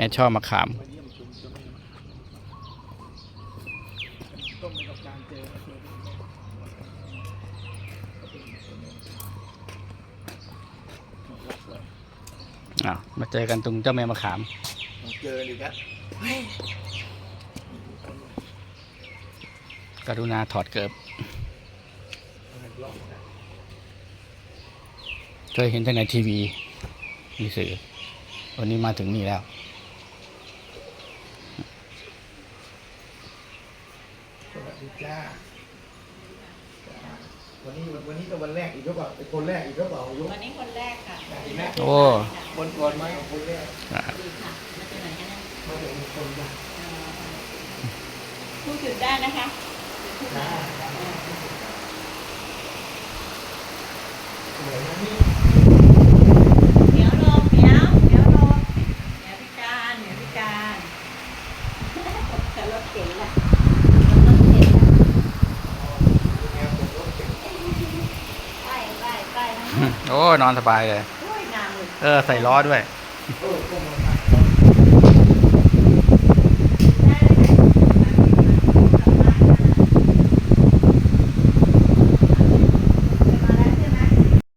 ม่ชอบมะขามมาเยี่ยมชมเจ้าแม่ต้มในกับการเจอเจออะมาเจอกันตรงเจ้าแม่มะขาม เจออีกแล้วกรุณาถอดเกิบ เคยเห็นแต่ในทีวีมีสื่อ วันนี้มาถึงนี่แล้ว สวัสดีจ้าวันนี้วันนี้ก็วันแรกอีกหรือเปล่าเป็นคนแรกอีกหรือเปล่ายุวันนี้คนแรกค่ะอีกแล้วโอ้ คนก่อนไหมของคนแรกอะดีค่ะมาจากไหนกันนะมาถึงคนแรกเอ่อพูดจุดได้นะคะพูดได้สวยนะนี่ โอ้ นอนสบายเลย เออ ใส่ล้อด้วย